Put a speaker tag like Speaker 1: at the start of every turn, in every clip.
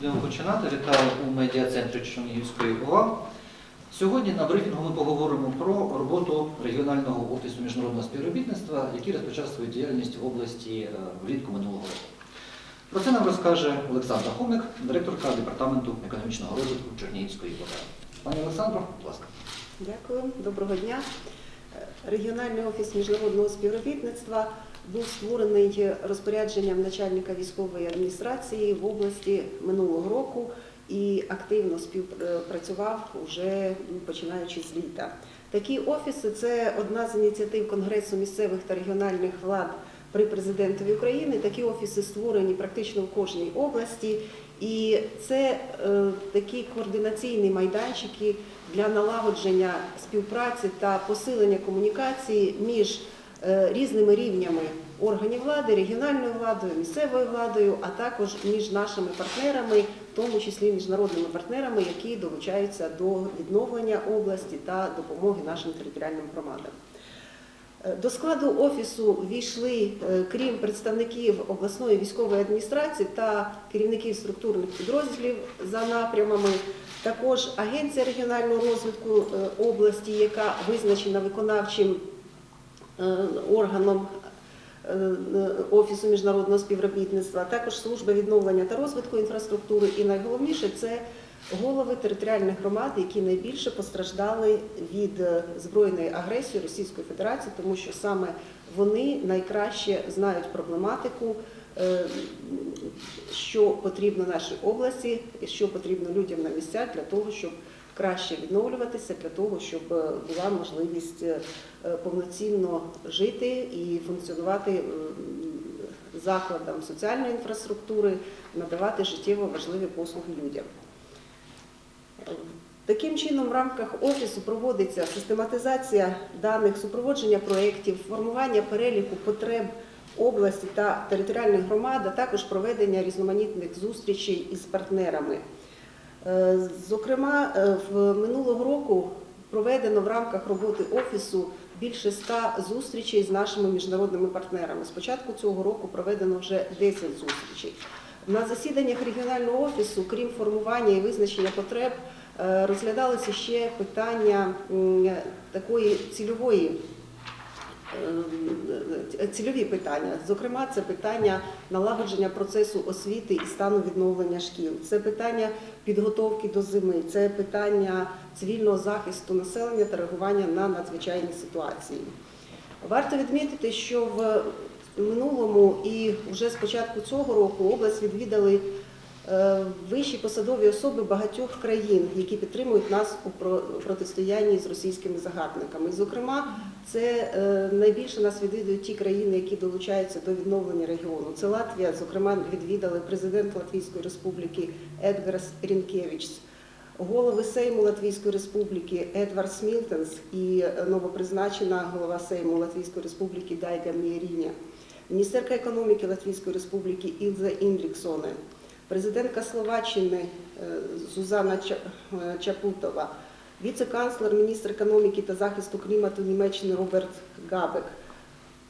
Speaker 1: Будемо починати. Вітаю у медіа-центрі Чернігівської ОА. Сьогодні на брифінгу ми поговоримо про роботу регіонального офісу міжнародного співробітництва, який розпочав свою діяльність в області е, влітку минулого року. Про це нам розкаже Олександра Хомик, директорка департаменту економічного розвитку Чернігівської ОА. Пані Олександро, будь ласка.
Speaker 2: Дякую, доброго дня. Е, Регіональний офіс міжнародного співробітництва був створений розпорядженням начальника військової адміністрації в області минулого року і активно співпрацював уже починаючи з літа. Такі офіси це одна з ініціатив Конгресу місцевих та регіональних влад при президентові України. Такі офіси створені практично в кожній області. І це е, такі координаційні майданчики для налагодження співпраці та посилення комунікації між різними рівнями органів влади, регіональною владою, місцевою владою, а також між нашими партнерами, в тому числі міжнародними партнерами, які долучаються до відновлення області та допомоги нашим територіальним громадам. Е, До складу офісу війшли, е, крім представників обласної військової адміністрації та керівників структурних підрозділів за напрямами, також Агенція регіонального розвитку е, області, яка визначена виконавчим е, органом е, е, Офісу міжнародного співробітництва, також служба відновлення та розвитку інфраструктури. І найголовніше це голови територіальних громад, які найбільше постраждали від е, збройної агресії Російської Федерації, тому що саме вони найкраще знають проблематику, е, що потрібно нашій області і що потрібно людям на місцях для того, щоб краще відновлюватися, для того, щоб е, була можливість е, е, повноцінно жити і функціонувати закладам соціальної інфраструктури, надавати життєво важливі послуги людям. Таким чином, в рамках офісу проводиться систематизація даних, супроводження проєктів, формування переліку потреб області та територіальних громад, а також проведення різноманітних зустрічей із партнерами. Е, Зокрема, е, в минулого року проведено в рамках роботи офісу більше ста зустрічей з нашими міжнародними партнерами. З початку цього року проведено вже 10 зустрічей. На засіданнях регіонального офісу, крім формування і визначення потреб, е, розглядалися ще питання такої цільової. Е, Цільові питання, зокрема, це питання налагодження процесу освіти і стану відновлення шкіл, це питання підготовки до зими, це питання цивільного захисту населення та реагування на надзвичайні ситуації. Варто відмітити, що в минулому і вже з початку цього року область відвідали вищі посадові особи багатьох країн, які підтримують нас у про- протистоянні з російськими загарбниками. Зокрема, це е, найбільше нас відвідують ті країни, які долучаються до відновлення регіону. Це Латвія, зокрема, відвідали президент Латвійської Республіки Едгарс Рінкевичс, голови Сейму Латвійської Республіки Едвард Смілтенс і новопризначена голова Сейму Латвійської Республіки Дайга Мієріня, міністерка економіки Латвійської Республіки Ілза Індріксоне, президентка Словаччини е, Зузана е, Чапутова, віце-канцлер, міністр економіки та захисту клімату Німеччини Роберт Габек,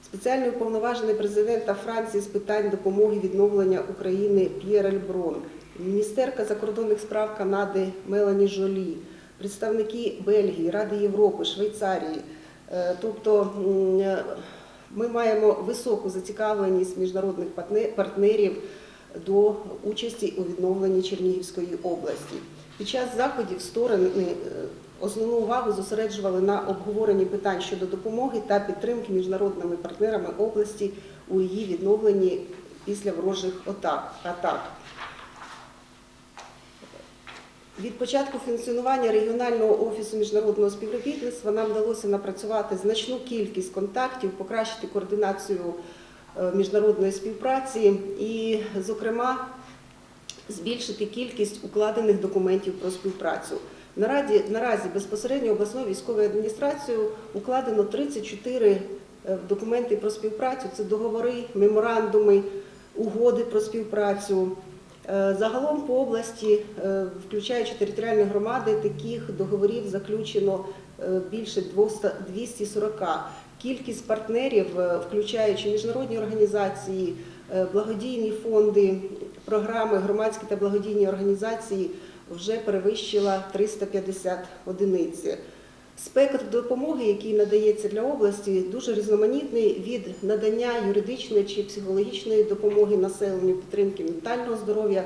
Speaker 2: спеціальний уповноважений президента Франції з питань допомоги відновлення України П'єр Ельброн, міністерка закордонних справ Канади Мелані Жолі, представники Бельгії, Ради Європи, Швейцарії. Е, Тобто ми маємо високу зацікавленість міжнародних партне- партнерів до участі у відновленні Чернігівської області. Під час заходів сторони е, основну увагу зосереджували на обговоренні питань щодо допомоги та підтримки міжнародними партнерами області у її відновленні після ворожих атак. Від початку функціонування регіонального офісу міжнародного співробітництва нам вдалося напрацювати значну кількість контактів, покращити координацію міжнародної співпраці і, зокрема, збільшити кількість укладених документів про співпрацю. Наразі, наразі безпосередньо обласною військовою адміністрацією укладено 34 е, документи про співпрацю. Це договори, меморандуми, угоди про співпрацю. Е, Загалом по області, е, включаючи територіальні громади, таких договорів заключено е, більше 240. Кількість партнерів, е, включаючи міжнародні організації, е, благодійні фонди, програми громадські та благодійні організації вже перевищила 350 одиниць. Спектр допомоги, який надається для області, дуже різноманітний від надання юридичної чи психологічної допомоги населенню, підтримки ментального здоров'я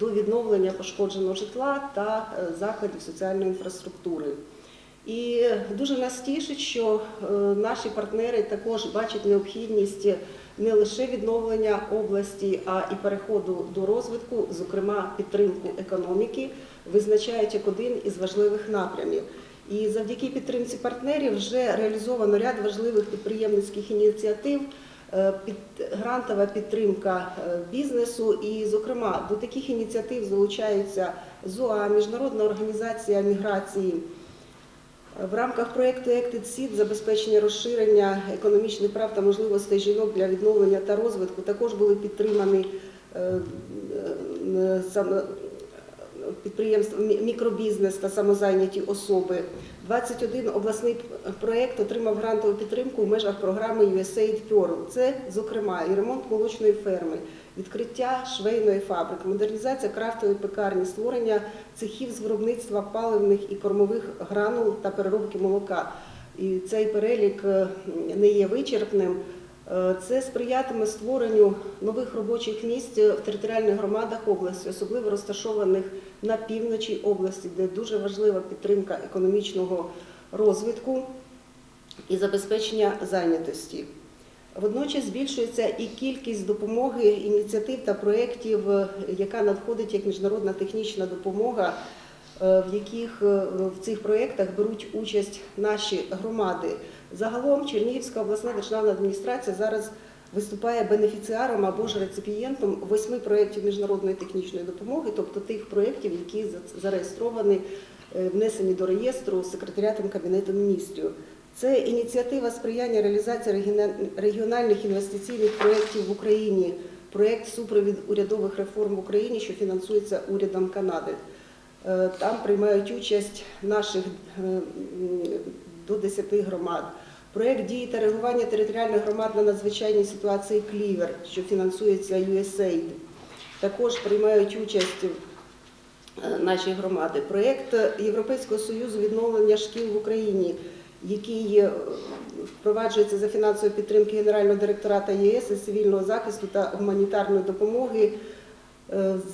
Speaker 2: до відновлення пошкодженого житла та е, закладів соціальної інфраструктури. І дуже нас тішить, що е, наші партнери також бачать необхідність не лише відновлення області, а і переходу до розвитку, зокрема підтримку економіки, визначають як один із важливих напрямів. І завдяки підтримці партнерів вже реалізовано ряд важливих підприємницьких ініціатив, е, під грантова підтримка е, бізнесу. І, зокрема, до таких ініціатив залучаються ЗОА, Міжнародна організація міграції. В рамках проєкту Acted Seed забезпечення розширення економічних прав та можливостей жінок для відновлення та розвитку також були підтримані е, е, підприємства, мікробізнес та самозайняті особи. 21 обласний проєкт отримав грантову підтримку в межах програми USAID Pearl. Це, зокрема, і ремонт молочної ферми, відкриття швейної фабрики, модернізація крафтової пекарні, створення цехів з виробництва паливних і кормових гранул та переробки молока. І цей перелік е, не є вичерпним. Е, Це сприятиме створенню нових робочих місць в територіальних громадах області, особливо розташованих на півночі області, де дуже важлива підтримка економічного розвитку і забезпечення зайнятості. Водночас збільшується і кількість допомоги, ініціатив та проєктів, яка надходить як міжнародна технічна допомога, в яких е, в цих проєктах беруть участь наші громади. Загалом Чернігівська обласна державна адміністрація зараз виступає бенефіціаром або ж реципієнтом восьми проєктів міжнародної технічної допомоги, тобто тих проєктів, які за- зареєстровані, е, внесені до реєстру секретаріатом Кабінету міністрів. Це ініціатива сприяння реалізації регіональних інвестиційних проєктів в Україні, проєкт супровід урядових реформ в Україні, що фінансується урядом Канади. Е, Там приймають участь наших е, до 10 громад. Проєкт дії та реагування територіальних громад на надзвичайні ситуації Клівер, що фінансується USAID. Також приймають участь е, наші громади. Проєкт Європейського союзу відновлення шкіл в Україні, який впроваджується за фінансової підтримки Генерального директората ЄС із цивільного захисту та гуманітарної допомоги,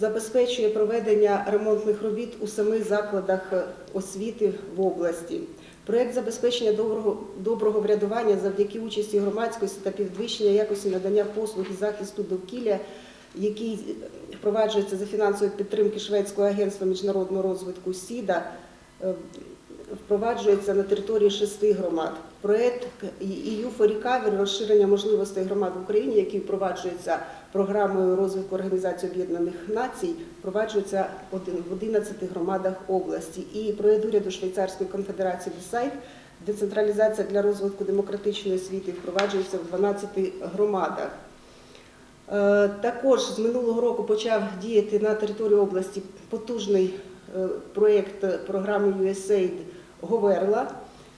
Speaker 2: забезпечує проведення ремонтних робіт у семи закладах е, освіти в області. Проєкт забезпечення доброго, доброго врядування завдяки участі громадськості та підвищення якості надання послуг і захисту довкілля, який впроваджується за фінансової підтримки Шведського агентства міжнародного розвитку СІДА, е, впроваджується на території шести громад. Проєкт EU for Recovery – розширення можливостей громад в Україні, який впроваджується програмою розвитку Організації Об'єднаних Націй, впроваджується в 11 громадах області. І проєкт уряду Швейцарської конфедерації «Десайт» децентралізація для розвитку демократичної освіти впроваджується в 12 громадах. Е, Також з минулого року почав діяти на території області потужний е, проєкт програми USAID Говерла.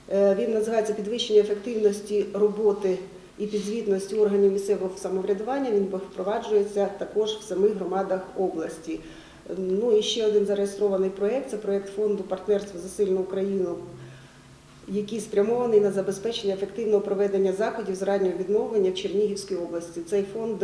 Speaker 2: Е, Він називається Підвищення ефективності роботи і підзвітності органів місцевого самоврядування. Він впроваджується також в самих громадах області. Ну і ще один зареєстрований проєкт це проєкт фонду партнерства за сильну Україну який спрямований на забезпечення ефективного проведення заходів з раннього відновлення в Чернігівській області. Цей фонд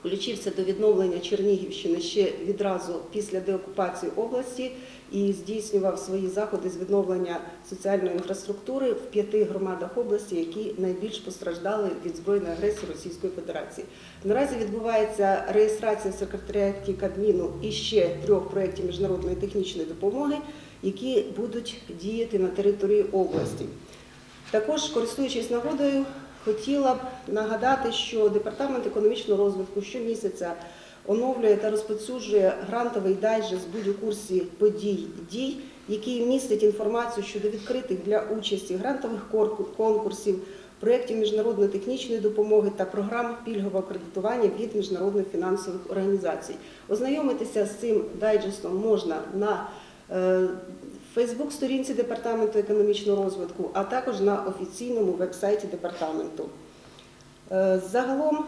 Speaker 2: включився до відновлення Чернігівщини ще відразу після деокупації області і здійснював свої заходи з відновлення соціальної інфраструктури в п'яти громадах області, які найбільш постраждали від збройної агресії Російської Федерації. Наразі відбувається реєстрація в секретаріаті Кабміну іще трьох проєктів міжнародної технічної допомоги, які будуть діяти на території області. Також, користуючись нагодою, хотіла б нагадати, що Департамент економічного розвитку щомісяця оновлює та розповсюджує грантовий дайджест будь у курсі подій дій, який містить інформацію щодо відкритих для участі грантових конкурсів, проєктів міжнародної технічної допомоги та програм пільгового кредитування від міжнародних фінансових організацій. Ознайомитися з цим дайджестом можна на е, Фейсбук-сторінці Департаменту економічного розвитку, а також на офіційному веб-сайті департаменту. Е, Загалом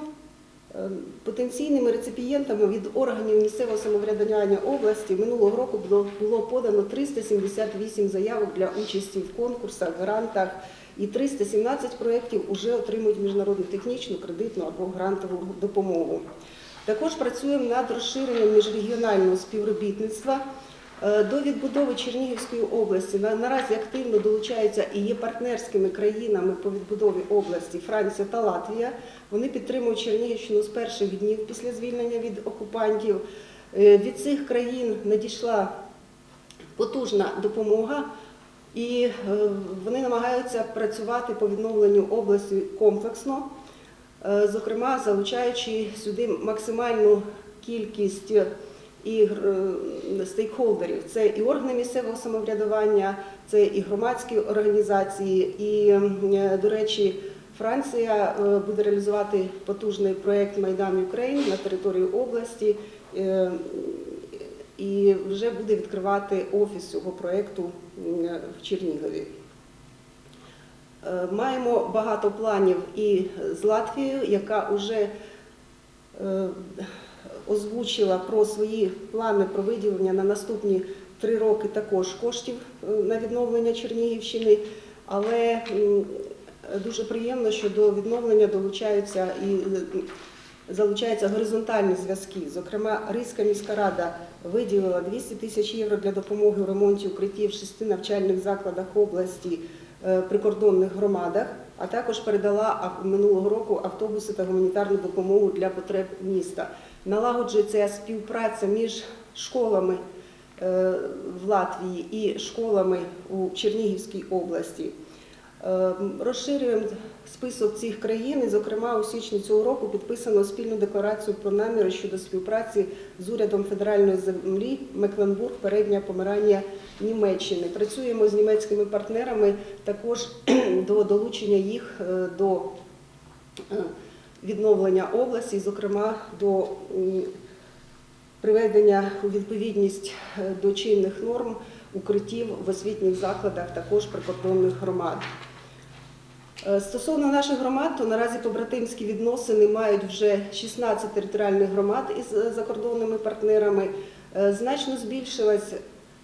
Speaker 2: Е, Потенційними реципієнтами від органів місцевого самоврядування області минулого року було, подано 378 заявок для участі в конкурсах, грантах і 317 проєктів вже отримують міжнародну технічну, кредитну або грантову допомогу. Також працюємо над розширенням міжрегіонального співробітництва. Е, До відбудови Чернігівської області на- наразі активно долучаються і є партнерськими країнами по відбудові області Франція та Латвія. Вони підтримують Чернігівщину з перших днів після звільнення від окупантів. Е, Від цих країн надійшла потужна допомога, і е, вони намагаються працювати по відновленню області комплексно, зокрема залучаючи сюди максимальну кількість і е, стейкхолдерів. Це і органи місцевого самоврядування, це і громадські організації, і, е, до речі, Франція е, буде реалізувати потужний проєкт Майдан Україн на території області і вже буде відкривати офіс цього проєкту в Чернігові. Маємо багато планів і з Латвією, яка вже озвучила про свої плани про виділення на наступні три роки також коштів е, на відновлення Чернігівщини. Але дуже приємно, що до відновлення долучаються і е, залучаються горизонтальні зв'язки. Зокрема, Ризька міська рада виділила 200 тисяч євро для допомоги у ремонті укриттів в шести навчальних закладах області е, прикордонних громадах, а також передала минулого року автобуси та гуманітарну допомогу для потреб міста. Налагоджується співпраця між школами е, в Латвії і школами у Чернігівській області. Е, Розширюємо список цих країн. І, зокрема, у січні цього року підписано спільну декларацію про наміри щодо співпраці з урядом федеральної землі Мекленбург, Передня Помирання Німеччини. Працюємо з німецькими партнерами також до долучення їх е, до відновлення області, зокрема до приведення у відповідність е, до чинних норм укриттів в освітніх закладах також прикордонних громад. Е, Стосовно наших громад, то наразі побратимські відносини мають вже 16 територіальних громад із е, закордонними партнерами. Значно збільшилась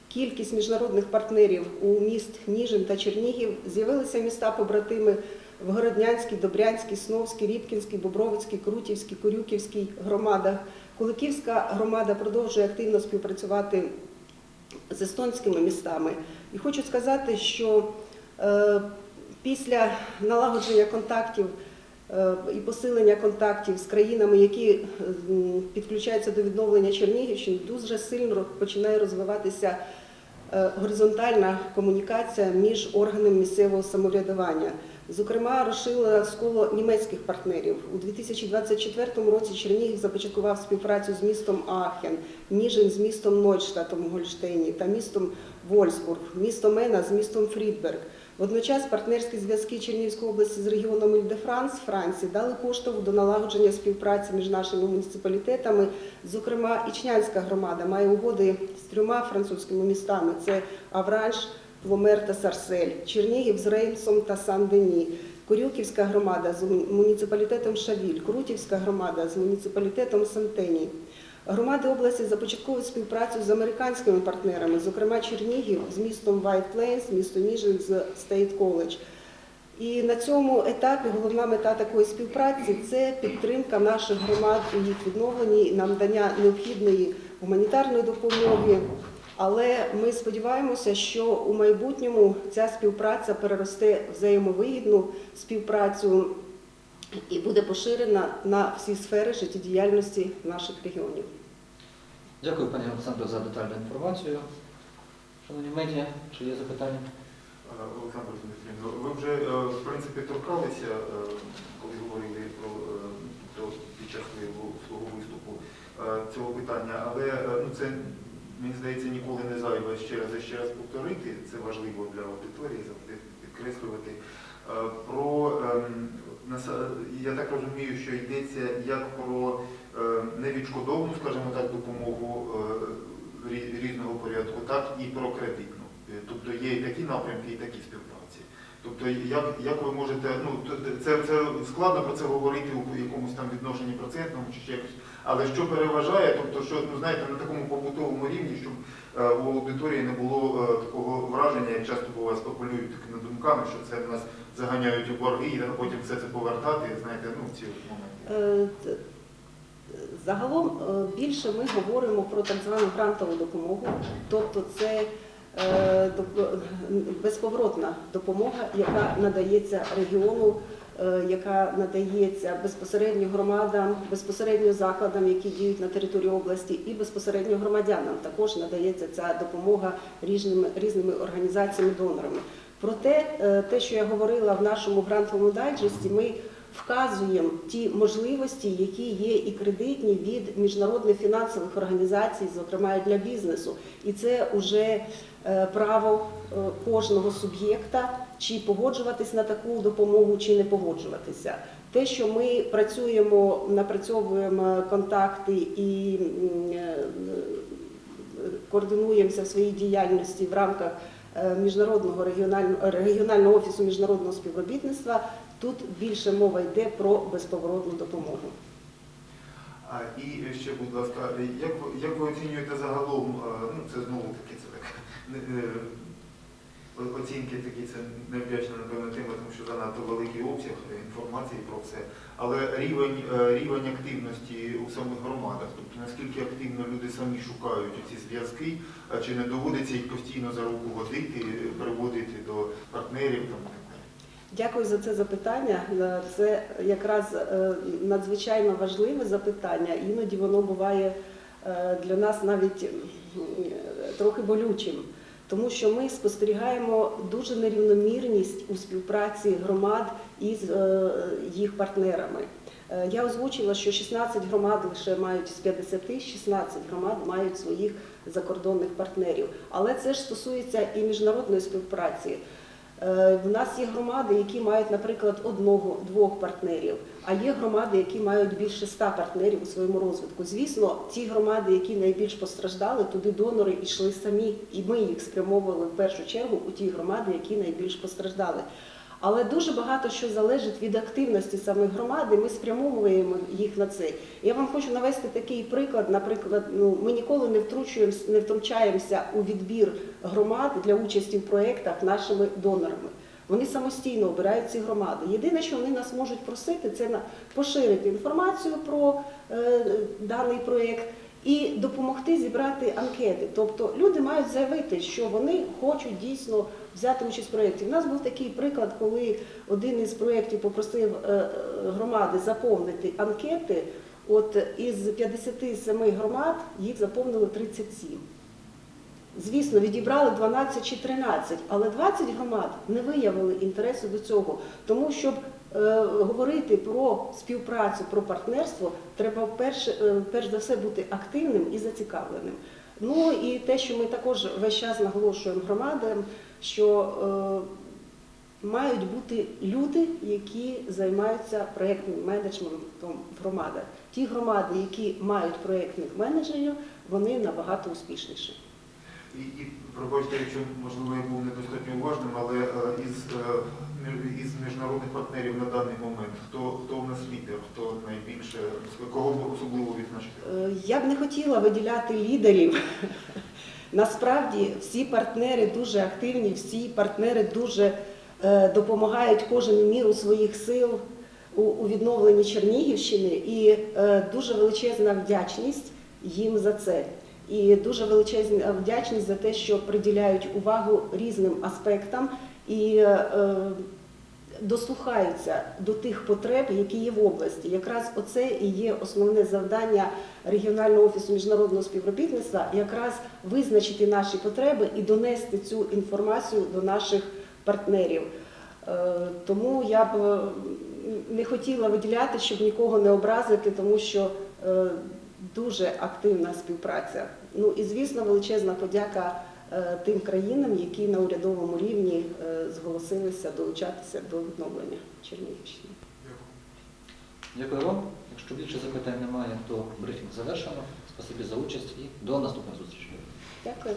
Speaker 2: кількість міжнародних партнерів у міст Ніжин та Чернігів. З'явилися міста побратими в Городнянській, Добрянській, Сновській, Рібкінській, Бобровицькій, Крутівській, Корюківській громадах. Куликівська громада продовжує активно співпрацювати з естонськими містами. І хочу сказати, що е, після налагодження контактів е, і посилення контактів з країнами, які м, підключаються до відновлення Чернігівщини, дуже сильно починає розвиватися е, горизонтальна комунікація між органами місцевого самоврядування. Зокрема, розширила коло німецьких партнерів. У 2024 році Чернігів започаткував співпрацю з містом Ахен, Ніжин з містом Нойштатом у Гольштейні та містом Вольсбург, місто Мена з містом Фрідберг. Водночас партнерські зв'язки Чернігівської області з регіоном Іль-де-Франс Франції дали поштовх до налагодження співпраці між нашими муніципалітетами. Зокрема, Ічнянська громада має угоди з трьома французькими містами: це Авранж, Пломер та Сарсель, Чернігів з Реймсом та Сан-Дені. Корюківська громада з муніципалітетом Шавіль, Крутівська громада з муніципалітетом Сантені. Громади області започатковують співпрацю з американськими партнерами, зокрема Чернігів з містом White Plains, місто Ніжин з State College. І на цьому етапі головна мета такої співпраці це підтримка наших громад у їх відновленні надання необхідної гуманітарної допомоги. Але ми сподіваємося, що у майбутньому ця співпраця переросте взаємовигідну співпрацю і буде поширена на всі сфери життєдіяльності наших регіонів.
Speaker 1: Дякую, пані Олександро, за детальну інформацію. Шановні медіа, чи є запитання?
Speaker 3: Е, Олександр Дмитрівна, ви вже е, в принципі торкалися, е, коли говорили про то під час свого, виступу цього питання, але ну, це мені здається ніколи не зайве ще раз і ще раз повторити. Це важливо для аудиторії завжди підкреслювати. Е, Про ем, я так розумію, що йдеться як про е, невідшкодовну, скажімо так, допомогу е, різного порядку, так і про кредитну. Е, Тобто є і такі напрямки, і такі співпраці. Тобто, як, як ви можете, ну це, це складно про це говорити у якомусь там відношенні процентному чи якось. Але що переважає, тобто, що ну знаєте, на такому побутовому рівні, щоб е, у аудиторії не було е, такого враження, як часто буває спекулюють такими думками, що це нас заганяють у борги, і потім все це повертати, знаєте, ну ці моменти.
Speaker 2: Е, Загалом е, більше ми говоримо про так звану грантову допомогу, тобто це е, безповоротна допомога, яка надається регіону, яка надається безпосередньо громадам, безпосередньо закладам, які діють на території області, і безпосередньо громадянам. Також надається ця допомога різними, різними організаціями-донорами. Проте, е, те, що я говорила в нашому грантовому дайджесті, ми вказуємо ті можливості, які є і кредитні від міжнародних фінансових організацій, зокрема і для бізнесу. І це вже е, право е, кожного суб'єкта, чи погоджуватись на таку допомогу, чи не погоджуватися. Те, що ми працюємо, напрацьовуємо контакти і е, координуємося в своїй діяльності в рамках міжнародного регіонального регіонального офісу міжнародного співробітництва. Тут більше мова йде про безповоротну допомогу.
Speaker 3: А і ще, будь ласка, як ви, як ви оцінюєте загалом, е, ну це знову таки це так е, оцінки такі, це невдячна напевно тема, тому що занадто великий обсяг інформації про все. Але рівень, е, рівень активності у самих громадах, тобто наскільки активно люди самі шукають ці зв'язки, чи не доводиться їх постійно за руку водити, приводити до партнерів там.
Speaker 2: Дякую за це запитання. Це якраз е, надзвичайно важливе запитання. Іноді воно буває е, для нас навіть трохи болючим, тому що ми спостерігаємо дуже нерівномірність у співпраці громад із е, їх партнерами. Е, Я озвучила, що 16 громад лише мають з 50, 16 громад мають своїх закордонних партнерів. Але це ж стосується і міжнародної співпраці. Е, В нас є громади, які мають, наприклад, одного, двох партнерів, а є громади, які мають більше ста партнерів у своєму розвитку. Звісно, ті громади, які найбільш постраждали, туди донори йшли самі, і ми їх спрямовували в першу чергу у ті громади, які найбільш постраждали. Але дуже багато що залежить від активності самих громад, і ми спрямовуємо їх на це. Я вам хочу навести такий приклад. Наприклад, ну ми ніколи не втручуємося, не втручаємося у відбір громад для участі в проєктах нашими донорами. Вони самостійно обирають ці громади. Єдине, що вони нас можуть просити, це на поширити інформацію про е, даний проєкт і допомогти зібрати анкети. Тобто люди мають заявити, що вони хочуть дійсно взяти участь в проєкті. У нас був такий приклад, коли один із проєктів попросив е, е, громади заповнити анкети. От із 57 громад їх заповнили 37. Звісно, відібрали 12 чи 13, але 20 громад не виявили інтересу до цього. Тому, щоб говорити про співпрацю, про партнерство, треба перш, е, перш за все бути активним і зацікавленим. Ну і те, що ми також весь час наголошуємо громадам, що е, мають бути люди, які займаються проєктним менеджментом в громадах. Ті громади, які мають проєктних менеджерів, вони набагато успішніші.
Speaker 3: І, і пробачте, якщо можливо я був недостатньо уважним, але е, із, е, із міжнародних партнерів на даний момент, хто, хто у нас лідер, хто найбільше, кого особливо відзначити?
Speaker 2: Е, Я б не хотіла виділяти лідерів. Насправді всі партнери дуже активні, всі партнери дуже е, допомагають кожен міру своїх сил у, відновленні Чернігівщини і е, дуже величезна вдячність їм за це. І дуже величезна вдячність за те, що приділяють увагу різним аспектам і дослухаються до тих потреб, які є в області. Якраз оце і є основне завдання регіонального офісу міжнародного співробітництва, якраз визначити наші потреби і донести цю інформацію до наших партнерів. Е, Тому я б е, не хотіла виділяти, щоб нікого не образити, тому що е, дуже активна співпраця. Ну і звісно, величезна подяка тим країнам, які на урядовому рівні е, зголосилися долучатися до відновлення Чернігівщини.
Speaker 1: Дякую вам. Якщо більше запитань немає, то брифінг завершено. Спасибі за участь і до наступних зустрічей.
Speaker 2: Дякую.